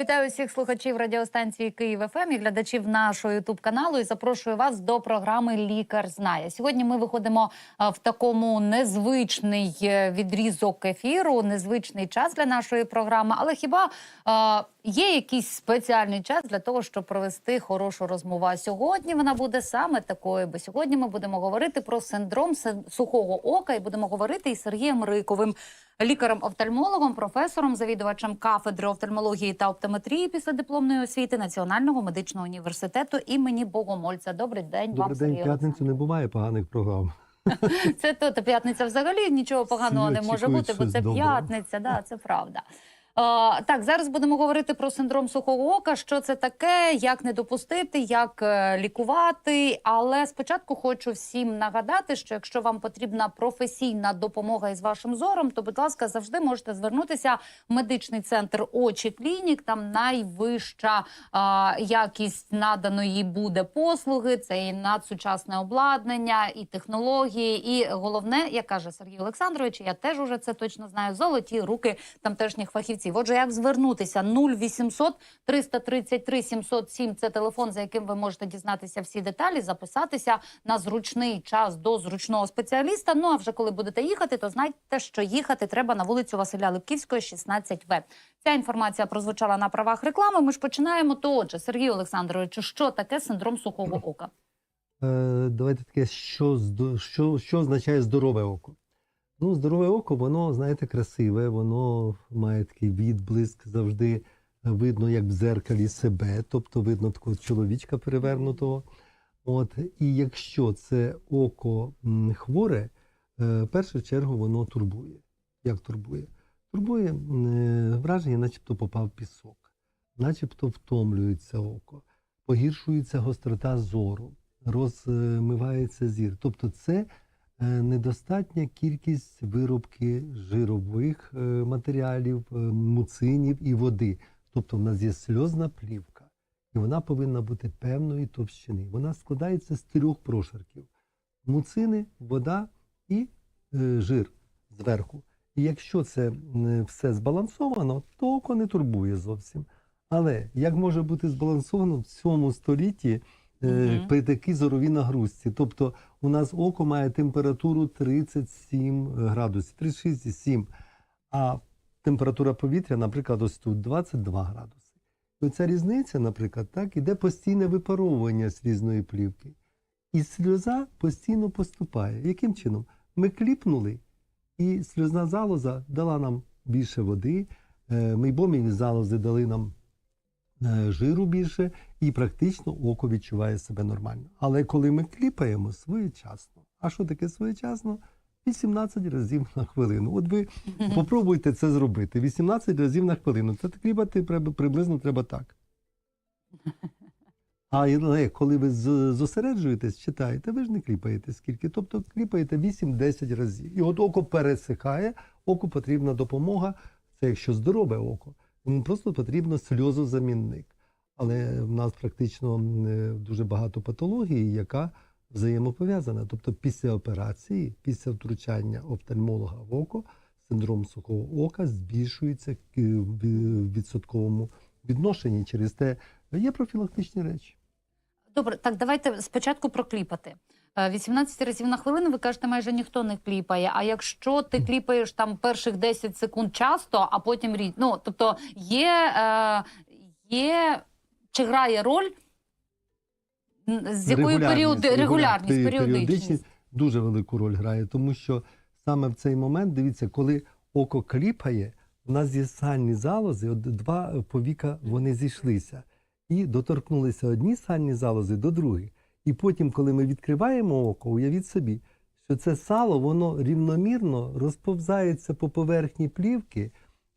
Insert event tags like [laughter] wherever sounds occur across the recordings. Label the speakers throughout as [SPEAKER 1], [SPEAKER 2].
[SPEAKER 1] Вітаю всіх слухачів радіостанції Київ ФМ і глядачів нашого Ютуб каналу. І запрошую вас до програми Лікар знає. Сьогодні ми виходимо в такому незвичний е, відрізок ефіру, незвичний час для нашої програми. Але хіба а, є якийсь спеціальний час для того, щоб провести хорошу розмову? А сьогодні вона буде саме такою. Бо сьогодні ми будемо говорити про синдром син- сухого ока і будемо говорити із Сергієм Риковим лікарем-офтальмологом, професором, завідувачем кафедри офтальмології та оптометрії після дипломної освіти Національного медичного університету імені Богомольця. Добрий день,
[SPEAKER 2] Добрий
[SPEAKER 1] вам
[SPEAKER 2] день,
[SPEAKER 1] Сергій
[SPEAKER 2] п'ятницю не буває поганих програм. [laughs]
[SPEAKER 1] Це то та п'ятниця взагалі нічого поганого не може бути, бо це п'ятниця. Да, це правда. Так, зараз будемо говорити про синдром сухого ока. Що це таке, як не допустити, як е, лікувати. Але спочатку хочу всім нагадати, що якщо вам потрібна професійна допомога із вашим зором, то, будь ласка, завжди можете звернутися в медичний центр очі клінік. Там найвища е, якість наданої буде послуги. Це і надсучасне обладнання, і технології, і головне, як каже Сергій Олександрович, я теж уже це точно знаю. Золоті руки тамтешніх фахівців. Отже, як звернутися 0800 333 707 – це телефон, за яким ви можете дізнатися всі деталі, записатися на зручний час до зручного спеціаліста. Ну а вже коли будете їхати, то знайте, що їхати треба на вулицю Василя Липківського, 16 В. Ця інформація прозвучала на правах реклами. Ми ж починаємо. То отже, Сергій Олександрович, що таке синдром сухого ока?
[SPEAKER 2] Е, давайте таке, що, що, що означає здорове око? Ну, здорове око, воно, знаєте, красиве, воно має такий відблиск, завжди видно, як в дзеркалі себе, тобто видно такого чоловічка перевернутого. От, і якщо це око хворе, е, в першу чергу воно турбує. Як турбує? Турбує е, враження, начебто попав пісок, начебто втомлюється око, погіршується гострота зору, розмивається зір. Тобто це недостатня кількість виробки жирових е, матеріалів, е, муцинів і води. Тобто в нас є сльозна плівка, і вона повинна бути певної товщини. Вона складається з трьох прошарків: муцини, вода і е, жир зверху. І якщо це все збалансовано, то око не турбує зовсім. Але як може бути збалансовано в цьому столітті е,
[SPEAKER 1] Мгм.
[SPEAKER 2] при такій зоровій нагрузці? Тобто у нас око має температуру 37 градусів, 36,7, а температура повітря, наприклад, ось тут 22 градуси. І оця різниця, наприклад, так, іде постійне випаровування слізної плівки. І сльоза постійно поступає. Яким чином? Ми кліпнули, і сльозна залоза дала нам більше води, е, мейбоміві залози дали нам е, жиру більше, і практично око відчуває себе нормально. Але коли ми кліпаємо своєчасно, а що таке своєчасно? 18 разів на хвилину. От ви попробуйте це зробити. 18 разів на хвилину. Це кліпати приблизно треба так. А але коли ви зосереджуєтесь, читаєте, ви ж не кліпаєте скільки. Тобто кліпаєте 8-10 разів. І от око пересихає, оку потрібна допомога. Це якщо здорове око, йому просто потрібно сльозозамінник. Але в нас практично е, дуже багато патології, яка взаємопов'язана. Тобто після операції, після втручання офтальмолога в око, синдром сухого ока збільшується в відсотковому відношенні. Через те є профілактичні речі.
[SPEAKER 1] Добре, так давайте спочатку прокліпати. Е, 18 разів на хвилину, ви кажете, майже ніхто не кліпає. А якщо ти кліпаєш там перших 10 секунд часто, а потім рід. Ну, тобто є, е, є чи грає роль, з якою періоди регулярність, періодичність.
[SPEAKER 2] дуже велику роль грає, тому що саме в цей момент, дивіться, коли око кліпає, у нас є сальні залози, от два повіка вони зійшлися. І доторкнулися одні сальні залози до других. І потім, коли ми відкриваємо око, уявіть собі, що це сало воно рівномірно розповзається по поверхні плівки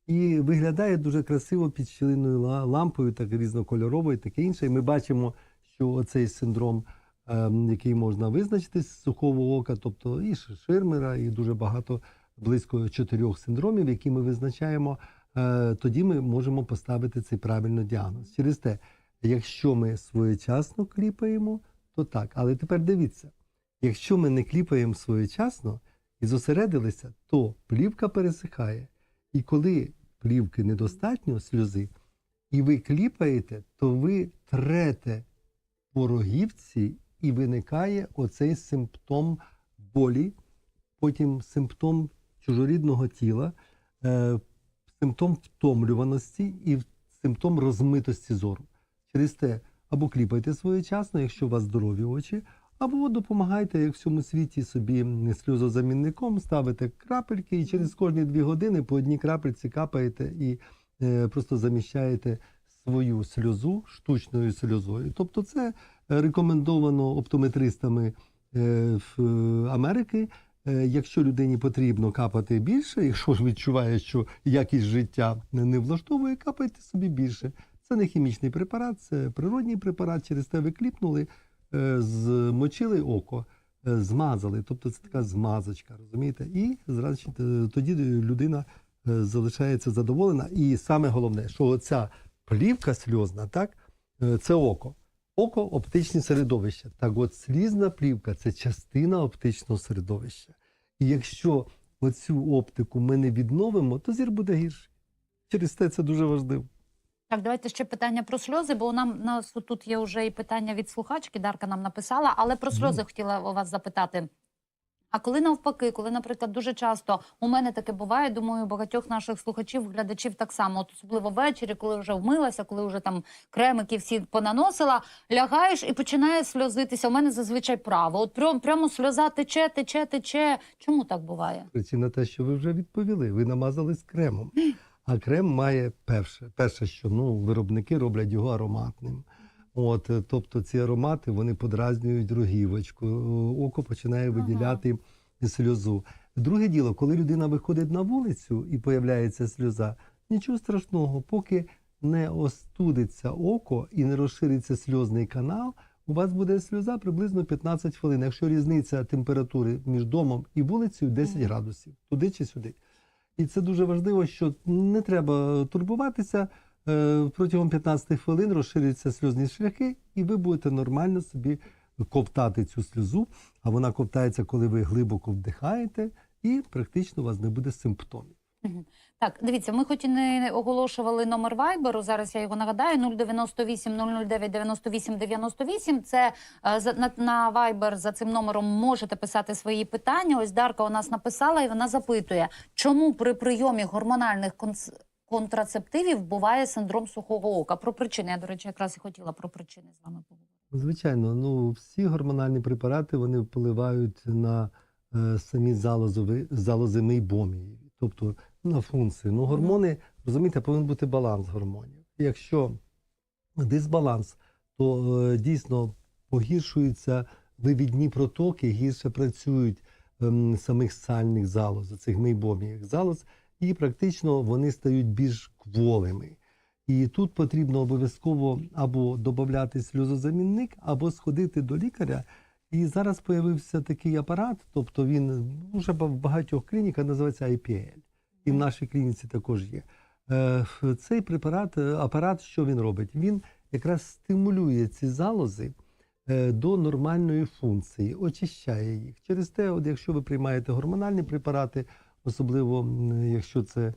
[SPEAKER 2] і виглядає дуже красиво під щілиною лампою, так різнокольоровою, таке інше. І ми бачимо, що оцей синдром, ем, який можна визначити з сухого ока, тобто і Ширмера, і дуже багато близько чотирьох синдромів, які ми визначаємо, е, тоді ми можемо поставити цей правильний діагноз. Через те, якщо ми своєчасно кліпаємо, то так. Але тепер дивіться, якщо ми не кліпаємо своєчасно і зосередилися, то плівка пересихає. І коли плівки недостатньо сльози, і ви кліпаєте, то ви трете по рогівці і виникає оцей симптом болі, потім симптом чужорідного тіла, е, симптом втомлюваності і симптом розмитості зору. Через те або кліпайте своєчасно, якщо у вас здорові очі, або допомагайте, як в всьому світі, собі сльозозамінником, ставите крапельки і через кожні дві години по одній крапельці капаєте і е, просто заміщаєте свою сльозу штучною сльозою. Тобто, це рекомендовано оптометристами е, в Америки. Е, Якщо людині потрібно капати більше, якщо відчуває, що якість життя не влаштовує, капайте собі більше. Це не хімічний препарат, це природній препарат. Через те ви кліпнули, е, змочили око, е, змазали. Тобто це така змазочка, розумієте? І значить, е, тоді людина залишається задоволена. І саме головне, що оця плівка сльозна, так, це око. Око оптичне середовище. Так от слізна плівка це частина оптичного середовища. І якщо оцю оптику ми не відновимо, то зір буде гірший. Через те це дуже важливо.
[SPEAKER 1] Так, давайте ще питання про сльози, бо нам нас тут є вже і питання від слухачки. Дарка нам написала, але про сльози хотіла у вас запитати. А коли навпаки, коли, наприклад, дуже часто у мене таке буває, думаю, багатьох наших слухачів, глядачів так само, от особливо ввечері, коли вже вмилася, коли вже там кремики всі понаносила, лягаєш і починає сльозитися. У мене зазвичай право. От прям, прямо сльоза тече, тече, тече. Чому так буває?
[SPEAKER 2] Причина те, що ви вже відповіли. Ви намазались кремом. [gasps] А крем має перше, перше, що ну, виробники роблять його ароматним. От, е, тобто ці аромати вони подразнюють рогівочку, е, око починає
[SPEAKER 1] Ага.
[SPEAKER 2] виділяти сльозу. Друге діло, коли людина виходить на вулицю і появляється сльоза, нічого страшного, поки не остудиться око і не розшириться сльозний канал, у вас буде сльоза приблизно 15 хвилин. Якщо різниця температури між домом і вулицею 10
[SPEAKER 1] Мгм.
[SPEAKER 2] градусів, туди чи сюди. І це дуже важливо, що не треба турбуватися. Е, Протягом 15 хвилин розширюються сльозні шляхи, і ви будете нормально собі ковтати цю сльозу. А вона ковтається, коли ви глибоко вдихаєте, і практично у вас не буде симптомів.
[SPEAKER 1] Так, дивіться, ми хоч і не оголошували номер Вайберу. Зараз я його нагадаю: 098 009 98 98. Це е, на, на Вайбер за цим номером можете писати свої питання. Ось Дарка у нас написала, і вона запитує, чому при прийомі гормональних конс- контрацептивів буває синдром сухого ока. Про причини. Я, до речі, якраз і хотіла про причини з вами поговорити.
[SPEAKER 2] Звичайно, ну всі гормональні препарати вони впливають на е, самі залозові, залози мейбомії, тобто на функції. Ну, гормони, розумієте, повинен бути баланс гормонів. Якщо дисбаланс, то е, дійсно погіршуються вивідні протоки, гірше працюють ем, самих сальних залоз, цих мейбоміїв залоз, і практично вони стають більш кволими. І тут потрібно обов'язково або додати сльозозамінник, або сходити до лікаря. І зараз появився такий апарат, тобто він вже в багатьох клініках називається IPL. І в нашій клініці також є. Е, Цей препарат, е, апарат, що він робить? Він якраз стимулює ці залози е, до нормальної функції, очищає їх. Через те, от якщо ви приймаєте гормональні препарати, особливо якщо це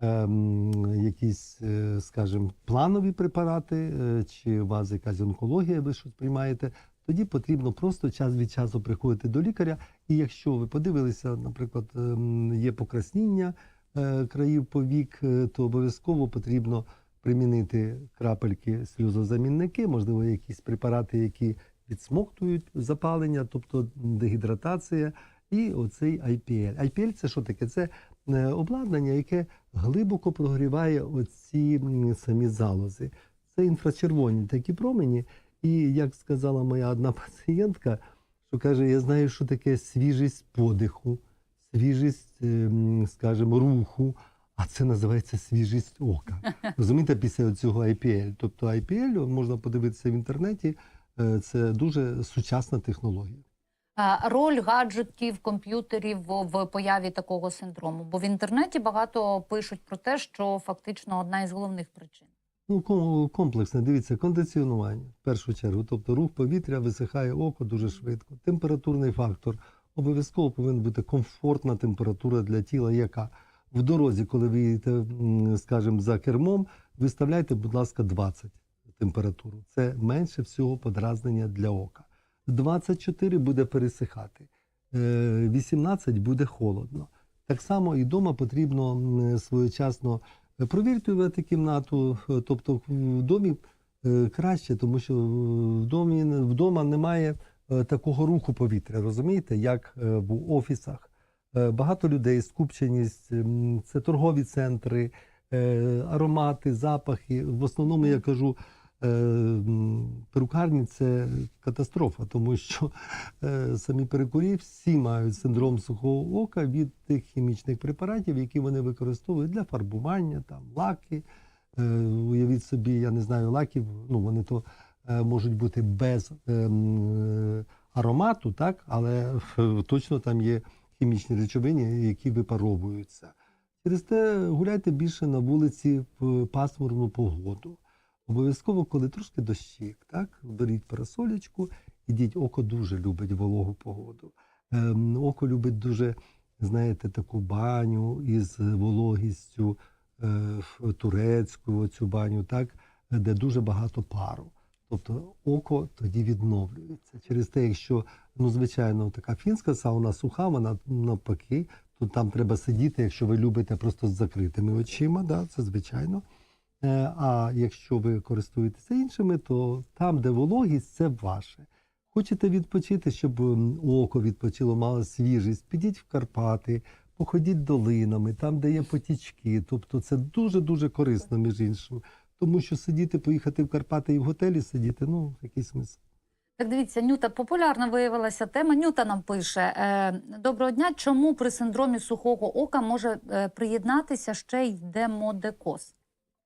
[SPEAKER 2] ем, якісь, скажімо, планові препарати, чи у вас якась онкологія, ви щось приймаєте, тоді потрібно просто час від часу приходити до лікаря. І якщо ви подивилися, наприклад, ем, є покрасніння е, країв повік, е, то обов'язково потрібно примінити крапельки сльозозамінники, можливо, якісь препарати, які відсмоктують запалення, тобто дегідратація, і оцей IPL. IPL це що таке? Це е, обладнання, яке глибоко прогріває оці самі залози. Це інфрачервоні такі промені. І як сказала моя одна [laughs] пацієнтка, що каже, я знаю, що таке свіжість подиху, свіжість, ем, скажімо, руху, а це називається свіжість ока. [laughs] Розумієте, після цього IPL. Тобто IPL можна подивитися в інтернеті. е, Це дуже сучасна технологія.
[SPEAKER 1] Роль гаджетів, комп'ютерів в появі такого синдрому. Бо в інтернеті багато пишуть про те, що фактично одна із головних причин.
[SPEAKER 2] Ну, ком- комплексне, дивіться, кондиціонування в першу чергу. Тобто рух повітря висихає око дуже швидко. Температурний фактор. Обов'язково повинна бути комфортна температура для тіла, яка в дорозі, коли ви їдете, скажімо, за кермом, виставляйте, будь ласка, 20 температуру. Це менше всього подразнення для ока. 24 буде пересихати, е, 18 буде холодно. Так само і вдома потрібно своєчасно е, провірювати кімнату, е, тобто в домі е, краще, тому що в домі вдома немає е, такого руху повітря, розумієте, як е, в офісах. Е, Багато людей, скупченість, це торгові центри, е, аромати, запахи. В основному я кажу, е, перукарні це катастрофа, тому що е, самі перукарі всі мають синдром сухого ока від тих хімічних препаратів, які вони використовують для фарбування, там лаки. Е, Уявіть собі, я не знаю, лаків, ну вони то е, можуть бути без ем, е, аромату, так, але е, [laughs] точно там є хімічні речовини, які випаровуються. Через те гуляйте більше на вулиці в пасмурну погоду. Обов'язково, коли трошки дощик, так, беріть парасолечку, ідіть, око дуже любить вологу погоду. Ем, око любить дуже, знаєте, таку баню із вологістю, е, турецьку оцю баню, так, де дуже багато пару. Тобто око тоді відновлюється. Через те, якщо, ну, звичайно, така фінська сауна суха, вона навпаки, то там треба сидіти, якщо ви любите просто з закритими очима, да, це звичайно. Е, А якщо ви користуєтеся іншими, то там, де вологість, це ваше. Хочете відпочити, щоб око відпочило, мало свіжість, підіть в Карпати, походіть долинами, там, де є потічки. Тобто це дуже-дуже корисно, між іншим. Тому що сидіти, поїхати в Карпати і в готелі сидіти, ну, який смисл.
[SPEAKER 1] Так дивіться, Нюта популярна виявилася тема. Нюта нам пише: е, доброго дня. Чому при синдромі сухого ока може е, приєднатися ще й демодекоз?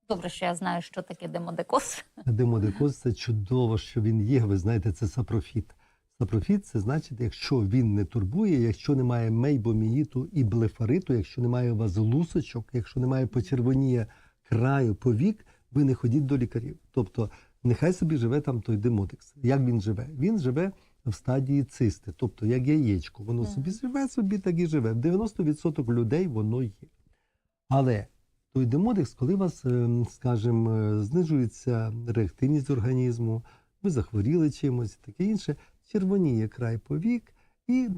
[SPEAKER 1] Добре, що я знаю, що таке демодекоз.
[SPEAKER 2] Демодекоз це чудово, що він є. Ви знаєте, це сапрофіт. Сапрофіт це значить, якщо він не турбує, якщо немає мейбоміїту і блефариту, якщо немає у вас лусочок, якщо немає почервонія краю повік, ви не ходіть до лікарів. Тобто, нехай собі живе там той демодекс. Як він живе? Він живе в стадії цисти, тобто як яєчко. Воно собі живе, собі так і живе. В 90% людей воно є. Але той демодекс, коли у вас, ем, скажімо, е, знижується реактивність організму, ви захворіли чимось, таке інше, червоніє край повік і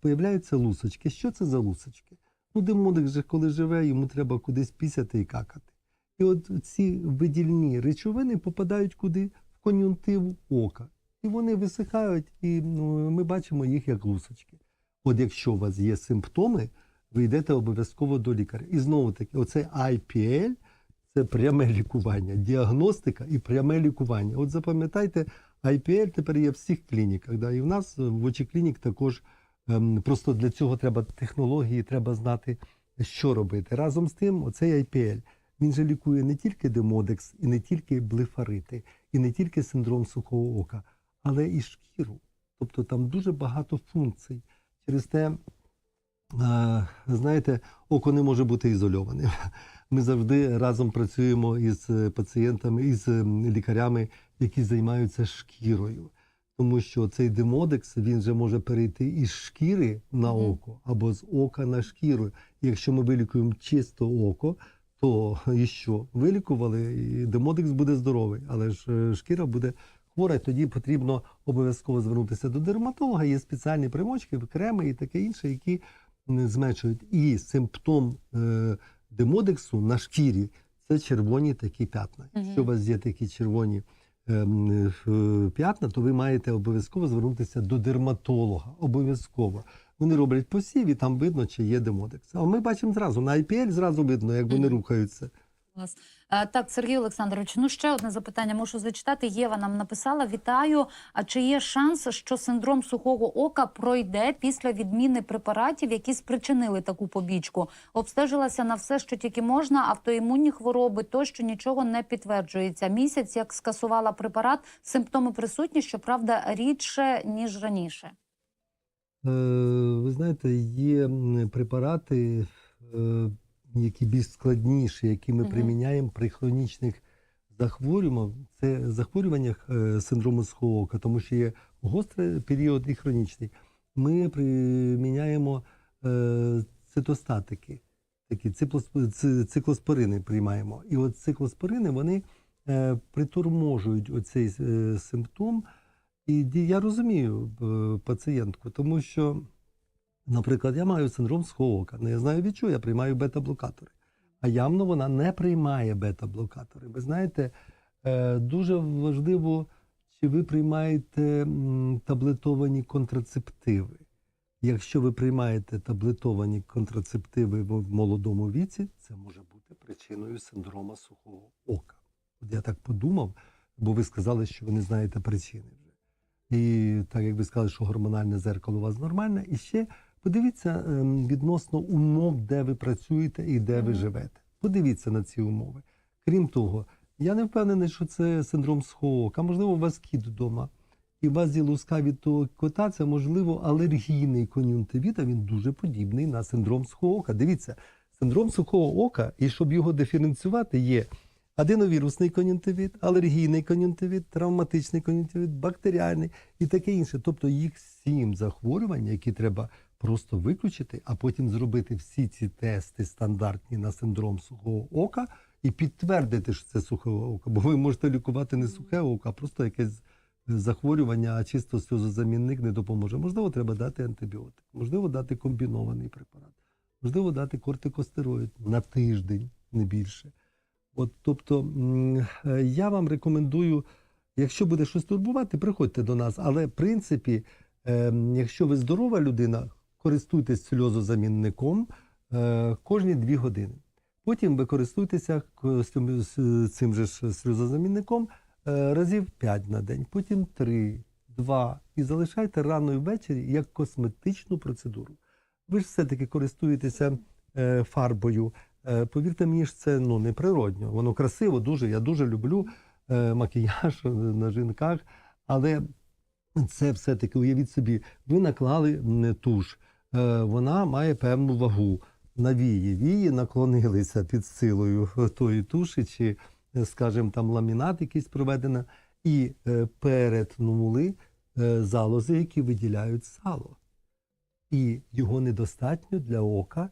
[SPEAKER 2] появляються лусочки. Що це за лусочки? Ну, демодекс же, коли живе, йому треба кудись пісяти і какати. І от ці видільні речовини попадають куди? В кон'юнктиву ока. І вони висихають, і ну, ми бачимо їх як лусочки. От якщо у вас є симптоми, ви йдете обов'язково до лікаря. І знову таки, оце IPL це пряме лікування, діагностика і пряме лікування. От запам'ятайте, IPL тепер є в всіх клініках. Да? І в нас в очі клінік також ем, просто для цього треба технології, треба знати, що робити. Разом з тим, оцей IPL, він же лікує не тільки демодекс, і не тільки блефарити, і не тільки синдром сухого ока, але і шкіру. Тобто там дуже багато функцій. Через те, е, знаєте, око не може бути ізольованим. [laughs] Ми завжди разом працюємо із е, пацієнтами, із е, лікарями, які займаються шкірою. Тому що цей демодекс він же може перейти із шкіри на око або з ока на шкіру. І якщо ми вилікуємо чисто око, то і що? Вилікували, і демодекс буде здоровий, але ж е, шкіра буде хвора. і Тоді потрібно обов'язково звернутися до дерматолога. Є спеціальні примочки, креми і таке інше, які зменшують. І симптом е, демодексу на шкірі це червоні такі п'ятна. Якщо у вас є такі червоні е, п'ятна, то ви маєте обов'язково звернутися до дерматолога. Обов'язково. Вони роблять посів, і там видно, чи є демодекс. А ми бачимо зразу на IPL зразу видно, як вони рухаються.
[SPEAKER 1] Так, Сергій Олександрович, ну ще одне запитання можу зачитати. Єва нам написала: Вітаю. А чи є шанс, що синдром сухого ока пройде після відміни препаратів, які спричинили таку побічку? Обстежилася на все, що тільки можна, автоімунні хвороби, тощо нічого не підтверджується. Місяць як скасувала препарат, симптоми присутні, щоправда, рідше ніж раніше.
[SPEAKER 2] Е, Ви знаєте, є препарати, е, які більш складніші, які ми приміняємо при хронічних захворювань, це захворювання е, синдрому сухого ока, тому що є гострий період і хронічний. Ми приміняємо цитостатики, такі циклосп- циклоспорини приймаємо. І от циклоспорини вони приторможують оцей симптом. І я розумію пацієнтку, тому що, наприклад, я маю синдром сухого ока. Ну, я знаю від чого, я приймаю бета-блокатори. А явно вона не приймає бета-блокатори. Ви знаєте, е, дуже важливо, чи ви приймаєте таблетовані контрацептиви. Якщо ви приймаєте таблетовані контрацептиви в молодому віці, це може бути причиною синдрома сухого ока. От я так подумав, бо ви сказали, що ви не знаєте причини. І так як ви сказали, що гормональне зеркало у вас нормальне, і ще подивіться ем, відносно умов, де ви працюєте і де ви живете. Подивіться на ці умови. Крім того, я не впевнений, що це синдром сухого ока. Можливо, у вас кіт вдома, і у вас є луска від того кота, це можливо алергійний кон'юнктивіт, а він дуже подібний на синдром сухого ока. Дивіться, синдром сухого ока, і щоб його диференціювати, є аденовірусний кон'юнктивіт, алергійний кон'юнктивіт, травматичний кон'юнктивіт, бактеріальний і таке інше. Тобто їх сім захворювань, які треба просто виключити, а потім зробити всі ці тести стандартні на синдром сухого ока і підтвердити, що це сухе око. Бо ви можете лікувати не сухе око, а просто якесь захворювання, а чисто сльозозамінник не допоможе. Можливо, треба дати антибіотик, можливо, дати комбінований препарат, можливо, дати кортикостероїд на тиждень, не більше. От, тобто, е, я вам рекомендую, якщо буде щось турбувати, приходьте до нас. Але в принципі, е, якщо ви здорова людина, користуйтесь сльозозамінником е, кожні дві години. Потім ви користуєтеся к- з цим- же сльозозамінником е, разів 5 на день, потім 3, 2 і залишайте рано і ввечері як косметичну процедуру. Ви ж все-таки користуєтеся фарбою. Е, повірте мені, ж це ну, не природньо. Воно красиво, дуже. Я дуже люблю е, макіяж на жінках, але це все-таки, уявіть собі, ви наклали туш, е, вона має певну вагу на вії. Вії наклонилися під силою [laughs] тої туші, чи, е, скажімо, там ламінат якийсь проведено, і е, перетнули е, залози, які виділяють сало. І його недостатньо для ока.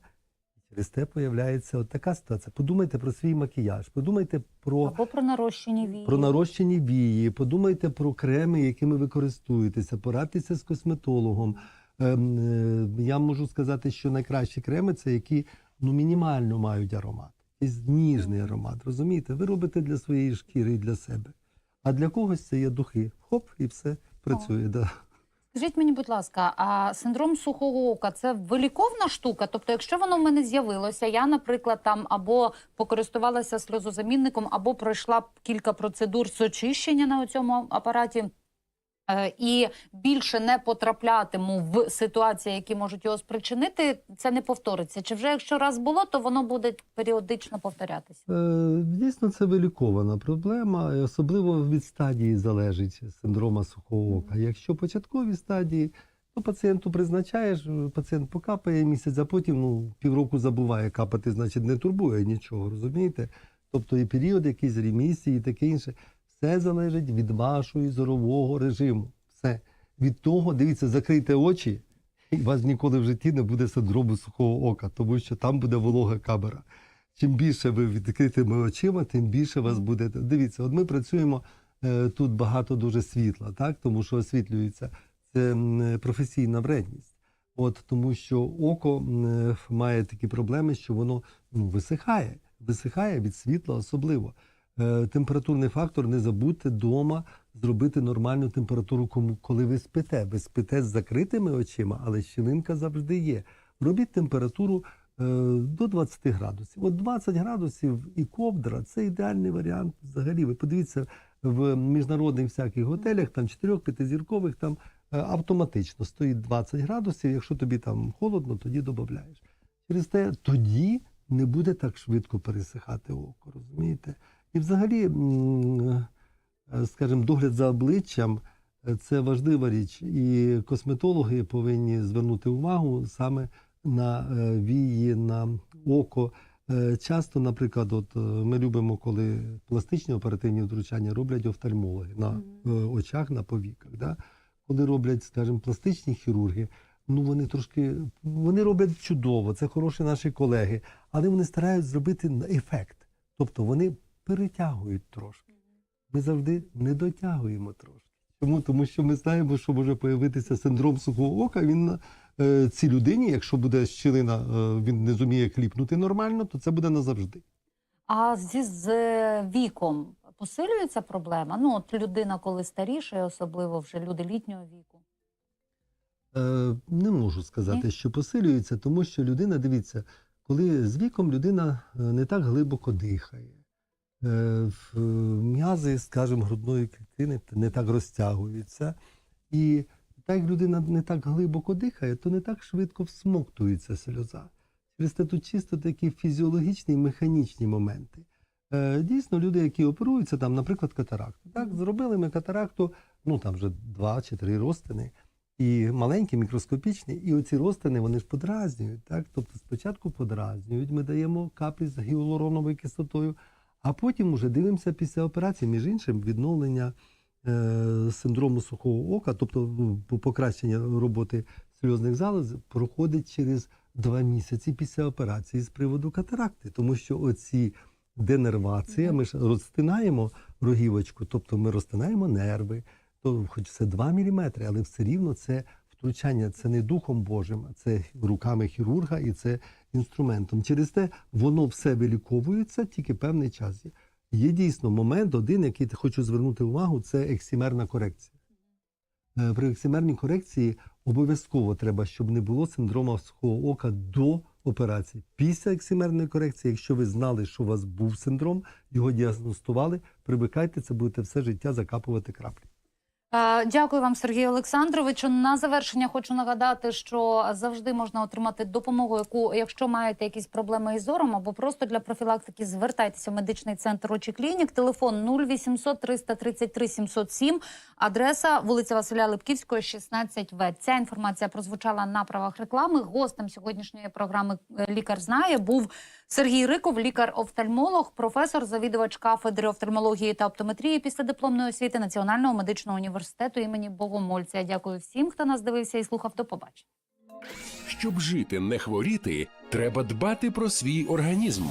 [SPEAKER 2] Через те появляється от така ситуація. Подумайте про свій макіяж, подумайте про
[SPEAKER 1] Або про нарощені вії.
[SPEAKER 2] про нарощені вії, подумайте про креми, якими ви користуєтеся, порадьтеся з косметологом. Ем, е, Я можу сказати, що найкращі креми це які ну, мінімально мають аромат. Якийсь ніжний аромат. Розумієте? Ви робите для своєї шкіри і для себе. А для когось це є духи. Хоп, і все працює. Да.
[SPEAKER 1] Скажіть мені, будь ласка, а синдром сухого ока це виліковна штука? Тобто, якщо воно в мене з'явилося, я, наприклад, там або покористувалася сльозозамінником, або пройшла кілька процедур з очищення на цьому апараті. Е, І більше не потраплятиму в ситуації, які можуть його спричинити, це не повториться. Чи вже якщо раз було, то воно буде періодично повторятися?
[SPEAKER 2] Е, Дійсно, це вилікована проблема, особливо від стадії залежить синдрома сухого ока. Якщо початкові стадії, то пацієнту призначаєш, е, пацієнт покапає місяць, а потім ну, півроку забуває капати, значить не турбує нічого, розумієте? Тобто і період якийсь ремісії, і таке інше. Все залежить від вашого зорового режиму. Все. Від того, дивіться, закрийте очі, і у вас ніколи в житті не буде синдрому сухого ока, тому що там буде волога камера. Чим більше ви відкритими очима, тим більше вас буде. Дивіться, от ми працюємо е, тут багато дуже світла, так? тому що освітлюється. Це професійна вредність. От тому що око має такі проблеми, що воно ну, висихає, висихає від світла особливо. Е, температурний фактор не забудьте вдома зробити нормальну температуру, коли ви спите. Ви спите з закритими очима, але щілинка завжди є. Робіть температуру е, до 20 градусів. От 20 градусів і ковдра це ідеальний варіант взагалі. Ви подивіться в міжнародних всяких готелях, там 4-5 зіркових, там е, автоматично стоїть 20 градусів. Якщо тобі там холодно, тоді додаєш. Через те тоді не буде так швидко пересихати око, розумієте? І взагалі, е, скажімо, догляд за обличчям е, це важлива річ. І косметологи повинні звернути увагу саме на е, вії, на око. Часто, наприклад, от ми любимо, коли пластичні оперативні втручання роблять офтальмологи на очах, на повіках. Да? Коли роблять, скажімо, пластичні хірурги, ну вони трошки вони роблять чудово, це хороші наші колеги, але вони стараються зробити ефект. Тобто вони перетягують трошки. Ми завжди не дотягуємо трошки. Чому? Тому що ми знаємо, що може появитися синдром сухого ока. Він на е, цій людині, якщо буде щілина, е, він не зуміє кліпнути нормально, то це буде назавжди.
[SPEAKER 1] А зі з е, віком посилюється проблема? Ну, от людина, коли старіше, особливо вже люди літнього віку.
[SPEAKER 2] Е, не можу сказати,
[SPEAKER 1] Ні?
[SPEAKER 2] що посилюється, тому що людина, дивіться, коли з віком людина не так глибоко дихає, м'язи, скажімо, грудної клітини не так розтягуються. І так як людина не так глибоко дихає, то не так швидко всмоктується сльоза. Через це тут чисто такі фізіологічні механічні моменти. Е, Дійсно, люди, які оперуються, там, наприклад, катаракту. Так, зробили ми катаракту, ну там вже два чи три розтини, і маленькі, мікроскопічні, і оці розтини вони ж подразнюють. Так? Тобто спочатку подразнюють, ми даємо каплі з гіалуроновою кислотою, а потім уже дивимося після операції, між іншим, відновлення е, синдрому сухого ока, тобто ну, покращення роботи сльозних залоз, проходить через два місяці після операції з приводу катаракти, тому що оці денервація, ми ж розтинаємо рогівочку, тобто ми розтинаємо нерви, то хоч це 2 мм, але все рівно це втручання, це не духом Божим, це руками хірурга і це інструментом. Через те воно все виліковується тільки певний час. Є дійсно момент один, який хочу звернути увагу, це ексімерна корекція. Е, При ексимерній корекції обов'язково треба, щоб не було синдрому сухого ока до операції. Після ексимерної корекції, якщо ви знали, що у вас був синдром, його діагностували, привикайте, це будете все життя закапувати краплі.
[SPEAKER 1] Е, Дякую вам, Сергію Олександровичу. На завершення хочу нагадати, що завжди можна отримати допомогу, яку, якщо маєте якісь проблеми із зором, або просто для профілактики, звертайтеся в медичний центр очі клінік. Телефон 0800 333 707, адреса вулиця Василя Липківського, 16В. Ця інформація прозвучала на правах реклами. Гостем сьогоднішньої програми Лікар знає був Сергій Риков, лікар-офтальмолог, професор, завідувач кафедри офтальмології та оптометрії після дипломної освіти Національного медичного університету імені Богомольця. Дякую всім, хто нас дивився і слухав. До побачення.
[SPEAKER 3] Щоб жити, не хворіти, треба дбати про свій організм.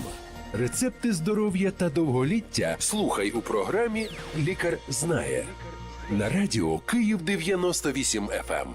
[SPEAKER 3] Рецепти здоров'я та довголіття слухай у програмі Лікар знає на радіо Київ 98 FM.